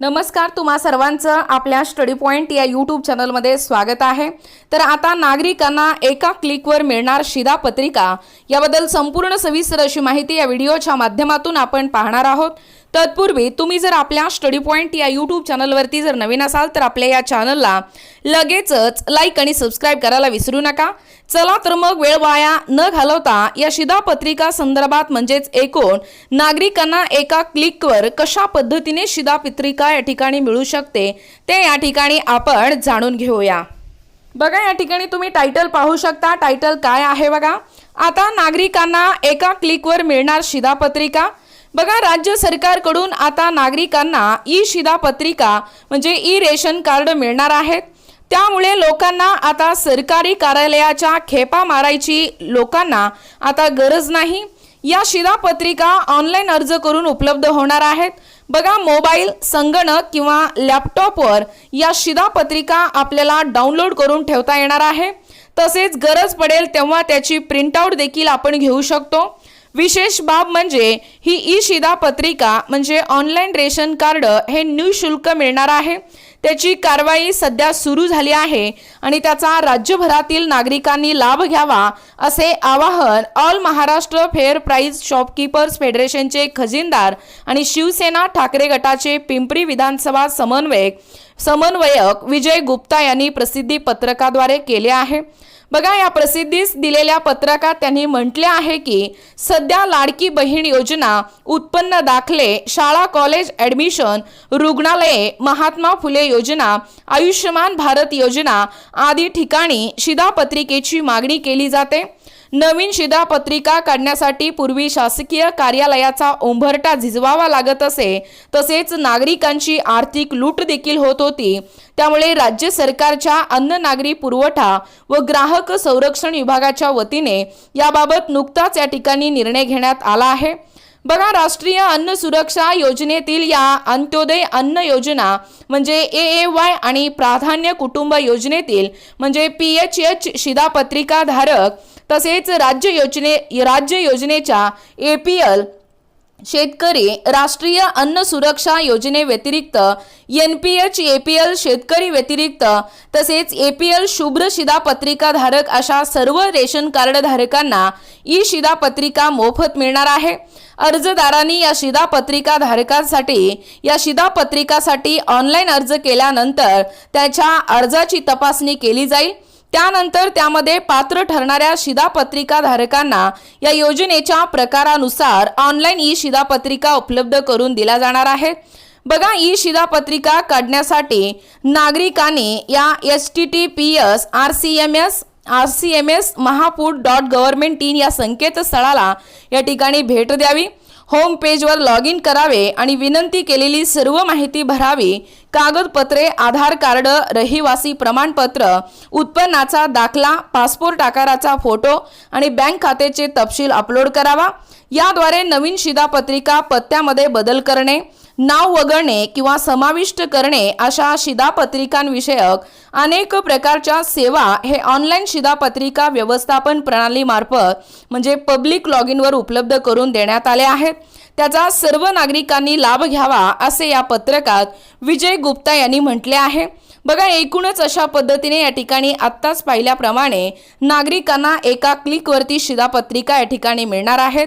नमस्कार तुम्हा सर्वांचं आपल्या स्टडी पॉईंट या यूट्यूब चॅनलमध्ये स्वागत आहे. तर आता नागरिकांना एका क्लिकवर मिळणार शिधापत्रिका याबद्दल संपूर्ण सविस्तर अशी माहिती या व्हिडिओच्या माध्यमातून आपण पाहणार आहोत. तत्पूर्वी तुम्ही जर आपल्या स्टडी पॉईंट या यूट्यूब चॅनलवरती जर नवीन असाल तर आपल्या या चॅनलला लगेचच लाईक आणि सबस्क्राईब करायला विसरू नका. चला तर मग वेळ वाया न घालवता या शिधापत्रिका संदर्भात म्हणजेच एकूण नागरिकांना एका क्लिकवर कशा पद्धतीने शिधापत्रिका या ठिकाणी मिळू शकते ते या ठिकाणी आपण जाणून घेऊया. बघा या ठिकाणी तुम्ही टायटल पाहू शकता. टायटल काय आहे बघा? आता नागरिकांना एका क्लिकवर मिळणार शिधापत्रिका बघा राज्य सरकारकडून आता नागरिकांना ई शिधापत्रिका म्हणजे ई रेशन कार्ड मिळणार आहेत त्यामुळे लोकांना आता सरकारी कार्यालयाच्या खेपा मारायची लोकांना आता गरज नाही. या शिधापत्रिका ऑनलाईन अर्ज करून उपलब्ध होणार आहेत. बघा मोबाईल संगणक किंवा लॅपटॉपवर या शिधापत्रिका आपल्याला डाउनलोड करून ठेवता येणार आहे. तसेच गरज पडेल तेव्हा त्याची प्रिंटआउट देखील आपण घेऊ शकतो. विशेष बाब म्हणजे ही ई शिधापत्रिका म्हणजे ऑनलाईन रेशन कार्ड हे निशुल्क मिळणार आहे. त्याची कारवाई सध्या सुरू झाली आहे आणि त्याचा राज्यभरातील नागरिकांनी लाभ घ्यावा असे आवाहन all Maharashtra fair price shopkeepers फेडरेशनचे खजिनदार आणि शिवसेना ठाकरे गटाचे पिंपरी विधानसभा समन्वयक समन्वयक विजय गुप्ता यांनी प्रसिद्धी पत्रकाद्वारे केले आहे. बघा या प्रसिद्धीस दिलेल्या पत्रकात त्यांनी म्हटले आहे की सध्या लाडकी बहीण योजना उत्पन्न दाखले शाळा कॉलेज ॲडमिशन रुग्णालये महात्मा फुले योजना आयुष्यमान भारत योजना आदी ठिकाणी शिधापत्रिकेची मागणी केली जाते. नवीन शिधापत्रिका काढण्यासाठी पूर्वी शासकीय कार्यालयाचा ओंभरटा झिजवावा लागत असे तसेच नागरिकांची आर्थिक लूट देखील होत होती. त्यामुळे राज्य सरकारच्या अन्न नागरी पुरवठा व ग्राहक संरक्षण विभागाच्या वतीने याबाबत नुकताच या ठिकाणी निर्णय घेण्यात आला आहे. बघा राष्ट्रीय अन्न सुरक्षा योजनेतील या अंत्योदय अन्न योजना म्हणजे ए ए वाय आणि प्राधान्य कुटुंब योजनेतील म्हणजे पी एच एच शिधापत्रिकाधारक तसेच राज्य योजने राज्य योजनेच्या ए पी एल शेतकरी राष्ट्रीय अन्न सुरक्षा योजनेव्यतिरिक्त N P H A P L शेतकरी व्यतिरिक्त तसेच ए पी एल शुभ्र शिधापत्रिकाधारक अशा सर्व रेशन कार्डधारकांना ई शिधापत्रिका मोफत मिळणार आहे. अर्जदारांनी या शिधापत्रिका धारकांसाठी या शिधापत्रिकासाठी ऑनलाईन अर्ज केल्यानंतर त्याच्या अर्जाची तपासणी केली जाईल. त्यानंतर त्यामध्ये पात्र ठरणाऱ्या शिधापत्रिका धारकांना या योजनेच्या प्रकारानुसार ऑनलाईन ई शिधापत्रिका उपलब्ध करून दिल्या जाणार आहेत. बघा ई शिधापत्रिका काढण्यासाठी नागरिकांनी या S T T P S R C M S R C M S महापूर डॉट गव्हर्नमेंट इन या संकेतस्थळाला या ठिकाणी भेट द्यावी. होम पेजवर लॉग इन करावे आणि विनंती केलेली सर्व माहिती भरावी. कागदपत्रे आधार कार्ड रहिवासी प्रमाणपत्र उत्पन्नाचा दाखला पासपोर्ट आकाराचा फोटो आणि बँक खात्याचे तपशील अपलोड करावा. याद्वारे नवीन शिधापत्रिका पत्त्यामध्ये बदल करणे. नाव वगळणे किंवा समाविष्ट करणे अशा शिधापत्रिकांविषयक अनेक प्रकारच्या सेवा हे ऑनलाईन शिधापत्रिका व्यवस्थापन प्रणालीमार्फत म्हणजे पब्लिक लॉग इनवर उपलब्ध करून देण्यात आले आहेत. त्याचा सर्व नागरिकांनी लाभ घ्यावा असे या पत्रकात विजय गुप्ता यांनी म्हटले आहे. बघा एकूणच अशा पद्धतीने या ठिकाणी आत्ताच पाहिल्याप्रमाणे नागरिकांना एका क्लिकवरती शिधापत्रिका या ठिकाणी मिळणार आहेत.